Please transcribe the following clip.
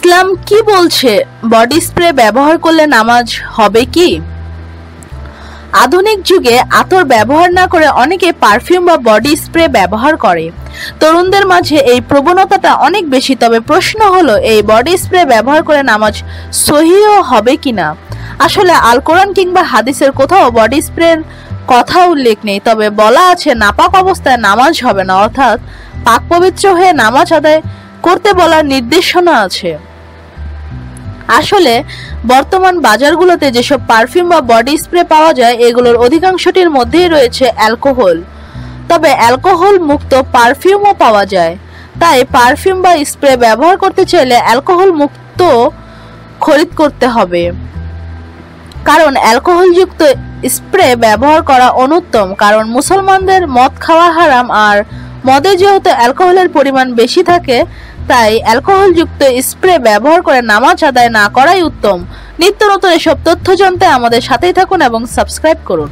ইসলাম কি বলছে? Body spray ব্যবহার করলে নামাজ হবে কি? আধুনিক যুগে আতর ব্যবহার না করে অনেকে পারফিউম বা বডি স্প্রে ব্যবহার করে। তরুণদের মাঝে এই প্রবণতাটা অনেক বেশি, তবে প্রশ্ন হলো, এই বডি স্প্রে ব্যবহার করে নামাজ সহিও হবে কিনা? আসলে আল কোরআন কিংবা হাদিসের কোথাও বডি স্প্রের কথা উল্লেখ নেই, তবে বলা আছে নাপাক অবস্থায় নামাজ হবে না, অর্থাৎ পাক পবিত্র হয়ে নামাজ আদায় করতে বলার নির্দেশনা আছে। আসলে, বর্তমান বাজারগুলোতে যেসব পারফিউম বা বডি স্প্রে পাওয়া যায়, এগুলোর অধিকাংশটির মধ্যেই রয়েছে অ্যালকোহল। তবে অ্যালকোহল মুক্ত পারফিউমও পাওয়া যায়। তাই পারফিউম বা স্প্রে ব্যবহার করতে চাইলে অ্যালকোহল মুক্ত খরিদ করতে হবে। কারণ অ্যালকোহলযুক্ত স্প্রে ব্যবহার করা অনুত্তম, কারণ মুসলমানদের মদ খাওয়া হারাম আর মদে যেহেতু অ্যালকোহলের পরিমাণ বেশি থাকে তাই অ্যালকোহলযুক্ত স্প্রে ব্যবহার করে নামাজ আদায় না করাই উত্তম। নিত্য নতুন এসব তথ্য জানতে আমাদের সাথেই থাকুন এবং সাবস্ক্রাইব করুন।